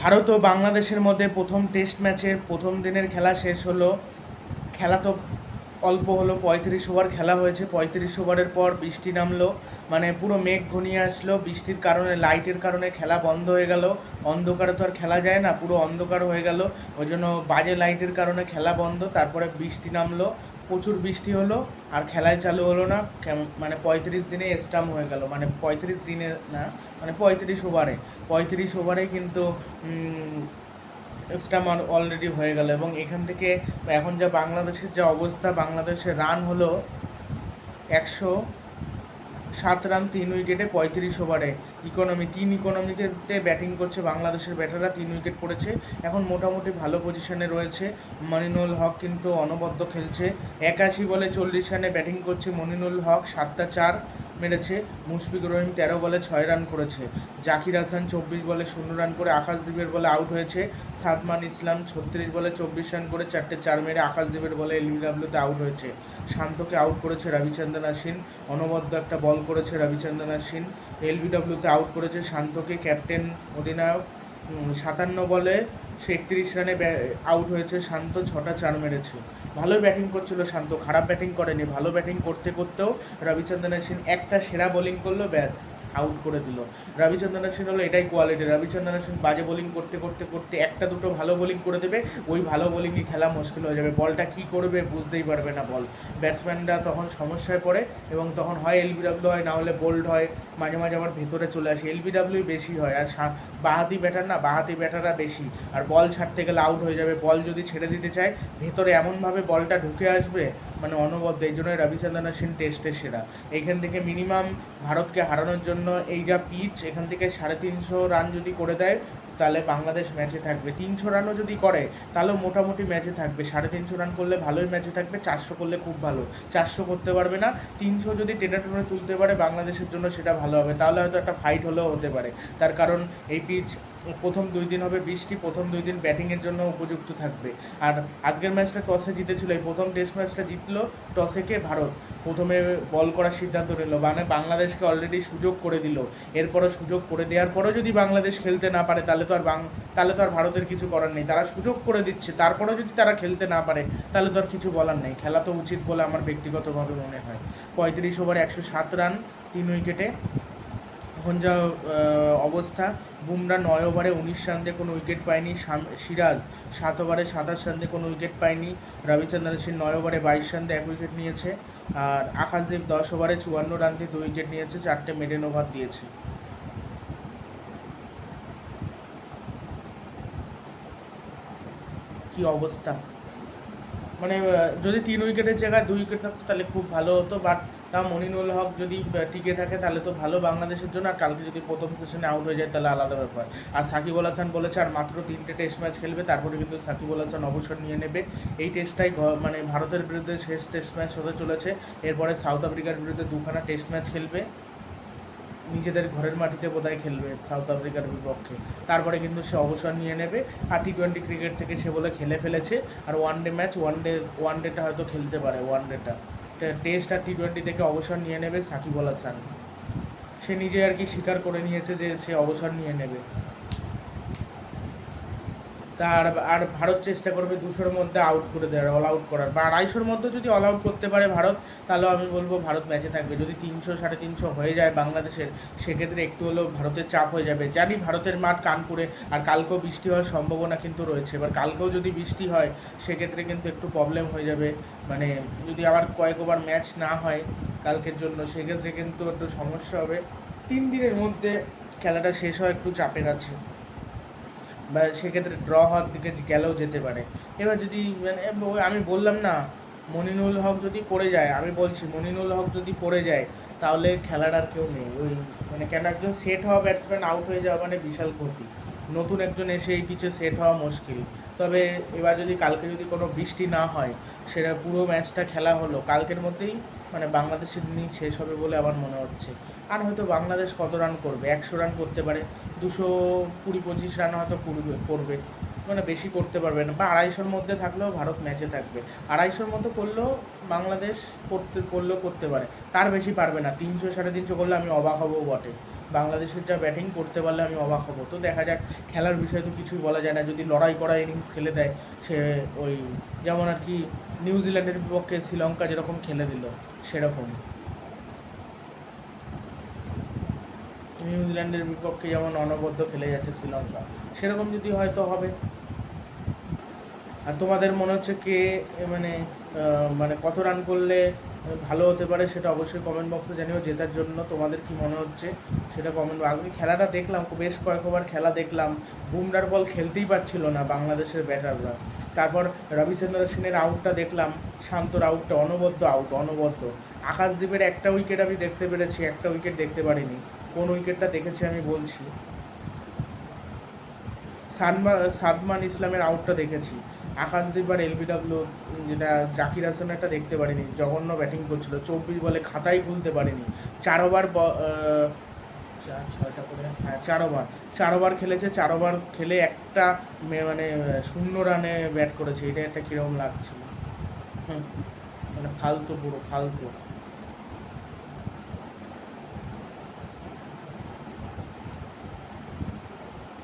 ভারত ও বাংলাদেশের মধ্যে প্রথম টেস্ট ম্যাচের প্রথম দিনের খেলা শেষ হলো। খেলা তো অল্প হলো, পঁয়ত্রিশ ওভার খেলা হয়েছে। পঁয়ত্রিশ ওভারের পর বৃষ্টি নামলো মানে পুরো মেঘ ঘনিয়ে আসলো। বৃষ্টির কারণে লাইটের কারণে খেলা বন্ধ হয়ে গেল। অন্ধকারে তো আর খেলা যায় না, পুরো অন্ধকার হয়ে গেল। ওই জন্য বাজে লাইটের কারণে খেলা বন্ধ, তারপরে বৃষ্টি নামলো। প্রচুর বৃষ্টি হলো আর খেলায় চালু হলো না মানে পঁয়ত্রিশ দিনে স্টাম্প হয়ে গেল। মানে পঁয়ত্রিশ দিনে না মানে পঁয়ত্রিশ ওভারে পঁয়ত্রিশ ওভারে কিন্তু স্টাম অলরেডি হয়ে গেল এবং এখান থেকে এখন যা বাংলাদেশের যা অবস্থা, বাংলাদেশের রান হলো একশো সাত রান, তিন উইকেটে পঁয়ত্রিশ ওভারে। ইকোনমি, তিন ইকোনমিতে ব্যাটিং করছে বাংলাদেশের ব্যাটাররা, তিন উইকেট পড়েছে। এখন মোটামুটি ভালো পজিশনে রয়েছে। মনিনুল হক কিন্তু অনবদ্য খেলছে। একাশি বলে চল্লিশ রানে ব্যাটিং করছে মনিনুল হক, সাতটা চার। মেরেছে। মুশফিক রহিম তেরো বলে ছয় রান করেছে। জাকির হাসান চব্বিশ বলে শূন্য রান করে আকাশদ্বীপের বলে আউট হয়েছে। সাদমান ইসলাম ছত্রিশ বলে চব্বিশ রান করে চারটে চার মেরে আকাশদ্বীপের বলে এলবিডাব্লিউতে আউট হয়েছে। শান্তকে আউট করেছে রবিচন্দ্রন আসিন অনবদ্য একটা বল করেছে রবিচন্দ্রন আসিন এলবিডব্লিউতে আউট করেছে শান্তকে ক্যাপ্টেন অধিনায়ক সাতান্ন বলে সে একত্রিশ রানে আউট হয়েছে শান্ত, ছটা চার মেরেছে। ভালোই ব্যাটিং করছিল শান্ত, খারাপ ব্যাটিং করেনি, ভালো ব্যাটিং করতে করতেও রবিচন্দ্রন সিং একটা সেরা বোলিং করল, ব্যাস। আউট করে দিল। রবিচন্দ্রন অশ্বিন হলো এটাই কোয়ালিটি রবিচন্দ্রন অশ্বিন বাজে বোলিং করতে করতে করতে একটা দুটো ভালো বোলিং করে দেবে, ওই ভালো বোলিংই খেলা মুশকিল হয়ে যাবে। বলটা কী করবে বুঝতেই পারবে না বল। ব্যাটসম্যানরা তখন সমস্যায় পড়ে এবং তখন হয় এলবিডাব্লিউ হয়, না হলে বোল্ড হয়, মাঝে মাঝে আবার ভেতরে চলে আসে। এলবিডাব্লিউ বেশি হয়, আর সা- বাহাতি ব্যাটার না, বাহাতি ব্যাটাররা বেশি। আর বল ছাড়তে গেলে আউট হয়ে যাবে। বল যদি ছেড়ে দিতে চায়, ভেতরে এমনভাবে বলটা ঢুকে আসবে মানে অনবদ্য। এই জন্যই রবিচন্দ্রন অশ্বিন টেস্টের সেরা। এইখান থেকে মিনিমাম ভারতকে হারানোর জন্য এই যা পিচ এখান থেকে সাড়ে তিনশো রান যদি করে দেয়, তাহলে বাংলাদেশ ম্যাচে থাকবে। তিনশো রানও যদি করে, তাহলেও মোটামুটি ম্যাচে থাকবে। সাড়ে তিনশো রান করলে ভালোই ম্যাচে থাকবে, চারশো করলে খুব ভালো। চারশো করতে পারবে না, তিনশো যদি টেনে টেনে তুলতে পারে বাংলাদেশের জন্য সেটা ভালো হবে। তাহলে হয়তো একটা ফাইট হলেও হতে পারে। তার কারণ এই পিচ প্রথম দুই দিন হবে বৃষ্টি, প্রথম দুই দিন ব্যাটিংয়ের জন্য উপযুক্ত থাকবে। আর আজকের ম্যাচটা টসে জিতেছিল, এই প্রথম টেস্ট ম্যাচটা জিতলো টসে কে? ভারত। প্রথমে বল করার সিদ্ধান্ত নিল মানে বাংলাদেশকে অলরেডি সুযোগ করে দিল। এরপরও সুযোগ করে দেওয়ার পরেও যদি বাংলাদেশ খেলতে না পারে, তাহলে তো আর বাং তাহলে তো আর ভারতের কিছু করার নেই। তারা সুযোগ করে দিচ্ছে, তারপরেও যদি তারা খেলতে না পারে, তাহলে তো আর কিছু বলার নেই। খেলা তো উচিত বলে আমার ব্যক্তিগতভাবে মনে হয়। পঁয়ত্রিশ ওভার একশো সাত রান তিন উইকেটে এখন যা অবস্থা, বুমরা নয় ওভারে উনিশ রান দিয়ে কোনো উইকেট পায়নি সিরাজ সাত ওভারে সাতাশ রান দিয়ে কোনো উইকেট পায়নি, রবিচন্দ্রন সিং নয় ওভারে বাইশ রান দিয়ে এক উইকেট নিয়েছে, আর আকাশদীপ দশ ওভারে চুয়ান্ন রান দিয়ে দু উইকেট নিয়েছে, চারটে মেডেন ওভার দিয়েছে। কি অবস্থা? মানে যদি তিন উইকেটের জায়গায় দুই উইকেট থাকতো, তাহলে খুব ভালো হতো। বাট তা মনিনুল হক যদি টিকে থাকে, তাহলে তো ভালো বাংলাদেশের জন্য। আর কালকে যদি প্রথম সেশনে আউট হয়ে যায়, তাহলে আলাদা ব্যাপার। আর সাকিব আল হাসান বলেছে, আর মাত্র তিনটে টেস্ট ম্যাচ খেলবে, তারপরে কিন্তু সাকিব আল হাসান অবসর নিয়ে নেবে। এই টেস্টটাই মানে ভারতের বিরুদ্ধে শেষ টেস্ট ম্যাচ হতে চলেছে। এরপরে সাউথ আফ্রিকার বিরুদ্ধে দুখানা টেস্ট ম্যাচ খেলবে। নিজেদের ঘরের মাটিতে বোধহয় খেলবে সাউথ আফ্রিকার বিপক্ষে। তারপরে কিন্তু সে অবসর নিয়ে নেবে। আর টি টোয়েন্টি ক্রিকেট থেকে সে বলে খেলে ফেলেছে। আর one day match one day one data হয়তো খেলতে পারে ওয়ান ডেটা টেস্ট আর টি টোয়েন্টি থেকে অবসর নিয়ে নেবে সাকিব আল হাসান। সে নিজে আর কি স্বীকার করে নিয়েছে যে সে অবসর নিয়ে নেবে। তার আর ভারত চেষ্টা করবে দুশোর মধ্যে আউট করে দেওয়ার অল আউট করার। বা আড়াইশোর মধ্যে যদি অল আউট করতে পারে ভারত তাহলে আমি বলব ভারত ম্যাচে থাকবে। যদি তিনশো, সাড়ে তিনশো হয়ে যায় বাংলাদেশের, সেক্ষেত্রে একটু হলেও ভারতের চাপ হয়ে যাবে। জানি ভারতের মাঠ কানপুরে, আর কালকেও বৃষ্টি হওয়ার সম্ভাবনা কিন্তু রয়েছে। এবার কালকেও যদি বৃষ্টি হয়, সেক্ষেত্রে কিন্তু একটু প্রবলেম হয়ে যাবে। মানে যদি আবার কয়েক ওভার ম্যাচ না হয় কালকের জন্য, সেক্ষেত্রে কিন্তু একটু সমস্যা হবে। তিন দিনের মধ্যে খেলাটা শেষ হওয়া একটু চাপের আছে। বা সেক্ষেত্রে ড্র হওয়ার দিকে গেলেও যেতে পারে। এবার যদি মানে আমি বললাম না, মনিনুল হক যদি পড়ে যায়, আমি বলছি মনিনুল হক যদি পড়ে যায়, তাহলে খেলার আর কেউ নেই। ওই মানে কেন একজন সেট হওয়া ব্যাটসম্যান আউট হয়ে যাওয়া মানে বিশাল ক্ষতি। নতুন একজন এসে এই পিচে সেট হওয়া মুশকিল। তবে এবার যদি কালকে যদি কোনো বৃষ্টি না হয়, সেটা পুরো ম্যাচটা খেলা হলো, কালকের মধ্যেই মানে বাংলাদেশের ইনিংস শেষ হবে বলে আমার মনে হচ্ছে। আর হয়তো বাংলাদেশ কত রান করবে? একশো রান করতে পারে। দুশো কুড়ি পঁচিশ রান হয়তো করবে করবে। মানে বেশি করতে পারবে না। বা আড়াইশোর মধ্যে থাকলেও ভারত ম্যাচে থাকবে। আড়াইশোর মতো করলেও বাংলাদেশ করতে, করলেও করতে পারে। তার বেশি পারবে না। তিনশো সাড়ে তিনশো করলে আমি অবাক হবও বটে। বাংলাদেশের যা ব্যাটিং করতে পারলে আমি অবাক হব। তো দেখা যাক, খেলার বিষয়ে তো কিছুই বলা যায় না। যদি লড়াই করা ইনিংস খেলে দেয়, সে ওই যেমন আর কি নিউজিল্যান্ডের বিপক্ষে শ্রীলঙ্কা যেরকম খেলে দিল সেরকম নিউজিল্যান্ডের বিপক্ষে যেমন অনবদ্য খেলে যাচ্ছে শ্রীলঙ্কা, সেরকম যদি হয়তো হবে। আর তোমাদের মনে হচ্ছে কে মানে মানে কত রান করলে ভালো হতে পারে সেটা অবশ্যই কমেন্ট বক্সে জানিও, জেতার জন্য তোমাদের কি মনে হচ্ছে সেটা কমেন্ট আমি খেলাটা দেখলাম, বেশ কয়েকবার খেলা দেখলাম, বুমরার বল খেলতেই পারছিল না বাংলাদেশের ব্যাটাররা তারপর রবিচন্দ্র সিংয়ের আউটটা দেখলাম, শান্তর আউটটা, অনবদ্য আউট, অনবদ্য। আকাশদ্বীপের একটা উইকেট আমি দেখতে পেরেছি, একটা উইকেট দেখতে পারিনি। কোন উইকেটটা দেখেছি আমি বলছি। সাদমা সাদমান ইসলামের আউটটা দেখেছি। আকাশদ্বীপ আর এলবিডাব্লিউ যেটা জাকির হাসান একটা দেখতে পারিনি। জঘন্য ব্যাটিং করছিল। চব্বিশ বলে খাতাই খুলতে পারিনি। চার ওভার চার ছয়টা করে হ্যাঁ চার ওভার চার ওভার খেলেছে চার ওভার খেলে একটা মানে শূন্য রানে ব্যাট করেছে। এটা একটা কিরম লাগছিল হুম, মানে ফালতু পুরো ফালতু।